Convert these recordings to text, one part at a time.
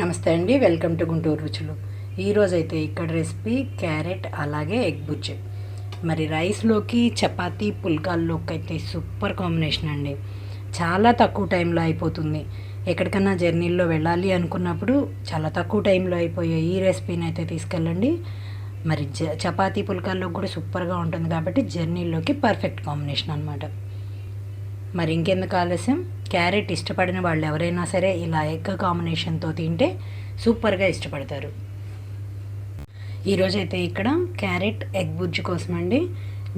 నమస్తే అండి welcome to Guntur రుచులు. ఈరోజు అయితే ఇక్కడ రెసిపీ క్యారెట్ అలాగే ఎగ్ బుజ్జి. మరి రైస్లోకి చపాతీ పుల్కాల్లోకి అయితే సూపర్ కాంబినేషన్ అండి. చాలా తక్కువ టైంలో అయిపోతుంది. ఎక్కడికన్నా జర్నీల్లో వెళ్ళాలి అనుకున్నప్పుడు చాలా తక్కువ టైంలో అయిపోయే ఈ రెసిపీని అయితే తీసుకెళ్ళండి. మరి జ చపాతీ పుల్కాల్లోకి కూడా సూపర్గా ఉంటుంది కాబట్టి జర్నీలోకి పర్ఫెక్ట్ కాంబినేషన్ అనమాట మరి ఇంకెందుకు ఆలస్యం? క్యారెట్ ఇష్టపడిన వాళ్ళు ఎవరైనా సరే ఇలా ఎగ్ కాంబినేషన్తో తింటే సూపర్గా ఇష్టపడతారు. ఈరోజు అయితే ఇక్కడ క్యారెట్ ఎగ్ బుజ్జి కోసం అండి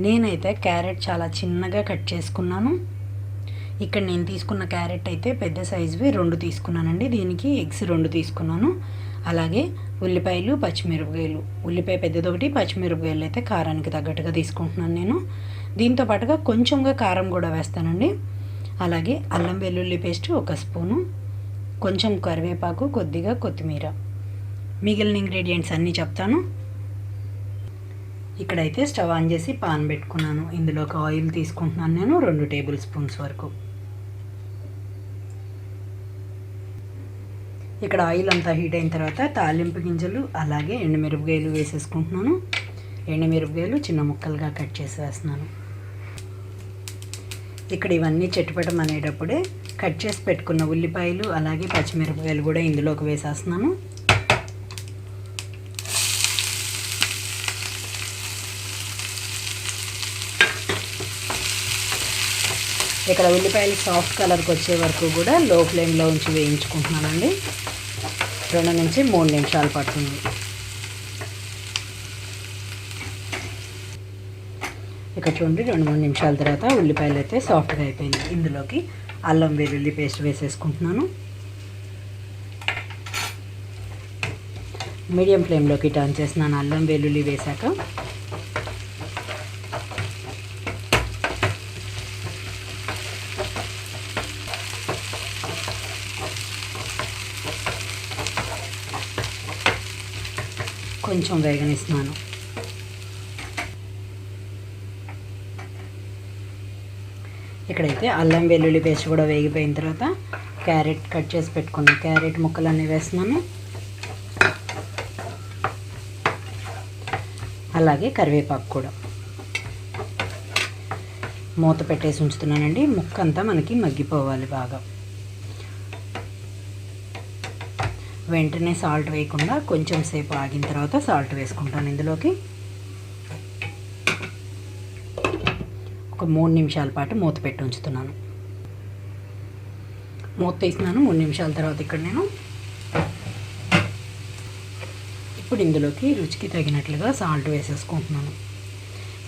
నేనైతే క్యారెట్ చాలా చిన్నగా కట్ చేసుకున్నాను. ఇక్కడ నేను తీసుకున్న క్యారెట్ అయితే పెద్ద సైజువి రెండు తీసుకున్నానండి. దీనికి ఎగ్స్ రెండు తీసుకున్నాను. అలాగే ఉల్లిపాయలు పచ్చిమిరపకాయలు. ఉల్లిపాయ పెద్దదొకటి పచ్చిమిరపకాయలు అయితే కారానికి తగ్గట్టుగా తీసుకుంటున్నాను నేను. దీంతో పాటుగా కొంచెంగా కారం కూడా వేస్తానండి. అలాగే అల్లం వెల్లుల్లి పేస్ట్ ఒక స్పూను కొంచెం కరివేపాకు కొద్దిగా కొత్తిమీర. మిగిలిన ఇంగ్రీడియంట్స్ అన్నీ చెప్తాను. ఇక్కడైతే స్టవ్ ఆన్ చేసి పాన్ పెట్టుకున్నాను. ఇందులో ఒక ఆయిల్ తీసుకుంటున్నాను నేను రెండు టేబుల్ స్పూన్స్ వరకు. ఇక్కడ ఆయిల్ అంతా హీట్ అయిన తర్వాత తాలింపు గింజలు అలాగే ఎండుమిరపకాయలు వేసేసుకుంటున్నాను. ఎండుమిరపకాయలు చిన్న ముక్కలుగా కట్ చేసి వేస్తున్నాను. ఇక్కడ ఇవన్నీ చెట్టుపటం అనేటప్పుడే కట్ చేసి పెట్టుకున్న ఉల్లిపాయలు అలాగే పచ్చిమిరపకాయలు కూడా ఇందులోకి వేసేస్తున్నాను. ఇక్కడ ఉల్లిపాయలు సాఫ్ట్ కలర్కి వచ్చే వరకు కూడా లో ఫ్లేమ్లో ఉంచి వేయించుకుంటున్నానండి. రెండు నుంచి మూడు నిమిషాలు పడుతుంది. ఇక్కడ చూడండి రెండు మూడు నిమిషాల తర్వాత ఉల్లిపాయలు అయితే సాఫ్ట్గా అయిపోయింది ఇందులోకి అల్లం వెల్లుల్లి పేస్ట్ వేసేసుకుంటున్నాను. మీడియం ఫ్లేమ్లోకి టర్న్ చేస్తున్నాను. అల్లం వెల్లుల్లి వేశాక కొంచెం వేగనిస్తున్నాను. ఇక్కడైతే అల్లం వెల్లుల్లి పేస్ట్ కూడా వేగిపోయిన తర్వాత క్యారెట్ కట్ చేసి పెట్టుకున్నాను క్యారెట్ ముక్కలన్నీ వేస్తున్నాను. అలాగే కరివేపాకు కూడా. మూత పెట్టేసి ఉంచుతున్నానండి. ముక్క అంతా మనకి మగ్గిపోవాలి బాగా. వెంటనే సాల్ట్ వేయకుండా కొంచెం సేపు ఆగిన తర్వాత సాల్ట్ వేసుకుంటాను ఇందులోకి. ఒక మూడు నిమిషాల పాటు మూత పెట్టి ఉంచుతున్నాను. మూత తీసినాను మూడు నిమిషాల తర్వాత ఇక్కడ నేను ఇప్పుడు ఇందులోకి రుచికి తగినట్లుగా సాల్ట్ వేసేసుకుంటున్నాను.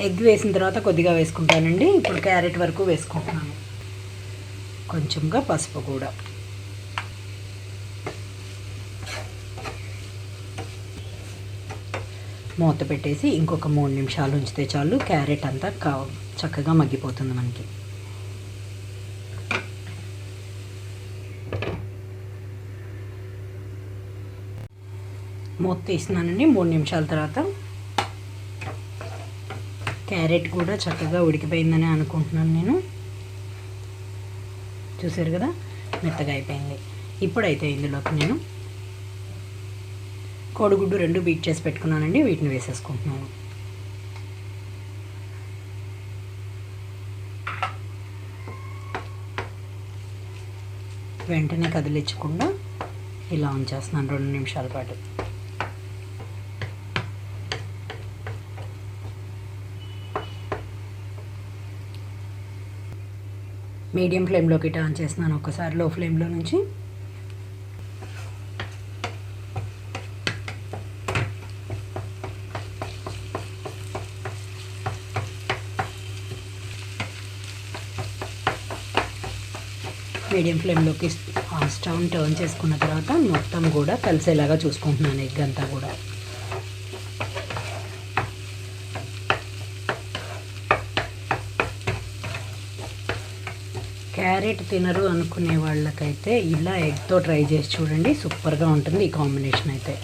ఎగ్ వేసిన తర్వాత కొద్దిగా వేసుకుంటానండి. ఇప్పుడు క్యారెట్ వరకు వేసుకుంటున్నాను. కొంచెంగా పసుపు కూడా. మూత పెట్టేసి ఇంకొక మూడు నిమిషాలు ఉంచితే చాలు. క్యారెట్ అంతా కా చక్కగా మగ్గిపోతుంది మనకి. మూత తీసినానండి. మూడు నిమిషాల తర్వాత క్యారెట్ కూడా చక్కగా ఉడికిపోయిందని అనుకుంటున్నాను నేను. చూసారు కదా? మెత్తగా అయిపోయింది. ఇప్పుడైతే ఇందులోకి నేను కోడిగుడ్డు రెండు బీట్ చేసి పెట్టుకున్నానండి వీటిని వేసేసుకుంటున్నాను. వెంటనే కదిలించకుండా ఇలా ఉంచేస్తున్నాను రెండు నిమిషాల పాటు. మీడియం ఫ్లేమ్లోకి టర్న్ చేస్తున్నాను ఒకసారి లో ఫ్లేమ్లో నుంచి. మీడియం ఫ్లేమ్లోకి స్టవ్ టర్న్ చేసుకున్న తర్వాత మొత్తం కూడా కలిసేలాగా చూసుకుంటున్నాను ఎగ్ అంతా కూడా. క్యారెట్ తినరు అనుకునే వాళ్ళకైతే ఇలా ఎగ్తో ట్రై చేసి చూడండి సూపర్గా ఉంటుంది ఈ కాంబినేషన్ అయితే.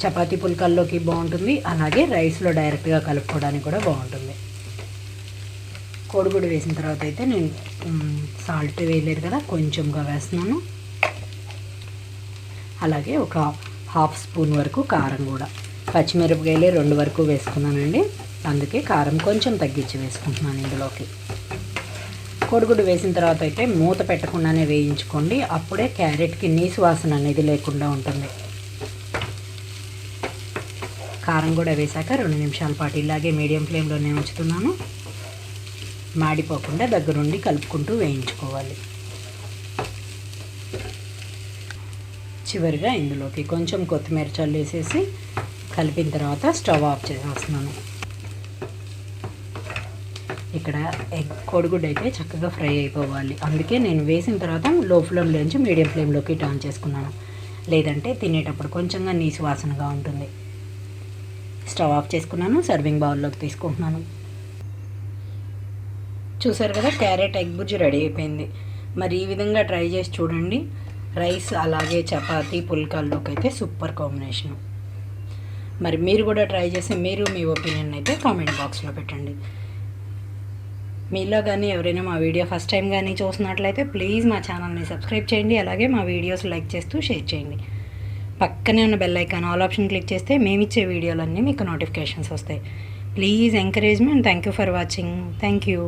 చపాతీ పుల్కల్లోకి బాగుంటుంది అలాగే రైస్లో డైరెక్ట్గా కలుపుకోవడానికి కూడా బాగుంటుంది. కోడిగుడు వేసిన తర్వాత అయితే నేను సాల్ట్ వేయలేదు కదా కొంచెంగా వేస్తున్నాను. అలాగే ఒక హాఫ్ స్పూన్ వరకు కారం కూడా. పచ్చిమిరపకాయలే రెండు వరకు వేసుకున్నానండి. అందుకే కారం కొంచెం తగ్గించి వేసుకుంటున్నాను ఇందులోకి. కోడిగుడ్డు వేసిన తర్వాత అయితే మూత పెట్టకుండానే వేయించుకోండి. అప్పుడే క్యారెట్కి నీసు వాసన అనేది లేకుండా ఉంటుంది. కారం కూడా వేశాక రెండు నిమిషాల పాటు ఇలాగే మీడియం ఫ్లేమ్లోనే ఉంచుతున్నాను. మాడిపోకుండా దగ్గరుండి కలుపుకుంటూ వేయించుకోవాలి. చివరిగా ఇందులోకి కొంచెం కొత్తిమీర చల్లేసేసి కలిపిన తర్వాత స్టవ్ ఆఫ్ చేసేస్తున్నాను. ఇక్కడ ఎగ్ కోడిగుడ్డు అయితే చక్కగా ఫ్రై అయిపోవాలి. అందుకే నేను వేసిన తర్వాత లో ఫ్లేమ్లోంచి మీడియం ఫ్లేమ్లోకి టర్న్ చేసుకున్నాను. లేదంటే తినేటప్పుడు కొంచెంగా నీసు వాసనగా ఉంటుంది. స్టవ్ ఆఫ్ చేసుకున్నాను సర్వింగ్ బౌల్లోకి తీసుకుంటున్నాను. చూసారు కదా క్యారెట్ ఎగ్ బుజ్జి రెడీ అయిపోయింది. మరి ఈ విధంగా ట్రై చేసి చూడండి. రైస్ అలాగే చపాతీ పుల్కాల్లోకి అయితే సూపర్ కాంబినేషన్. మరి మీరు కూడా ట్రై చేసి మీరు మీ ఒపీనియన్ అయితే కామెంట్ బాక్స్లో పెట్టండి. మీలో కానీ ఎవరైనా మా వీడియో ఫస్ట్ టైం కానీ చూసినట్లయితే ప్లీజ్ మా ఛానల్ని సబ్స్క్రైబ్ చేయండి అలాగే మా వీడియోస్ లైక్ చేస్తూ షేర్ చేయండి. పక్కనే ఉన్న bell icon all option click చేస్తే మేము ఇచ్చే వీడియోలన్నీ మీకు నోటిఫికేషన్స్ వస్తాయి. Please encouragement thank you for watching. Thank you.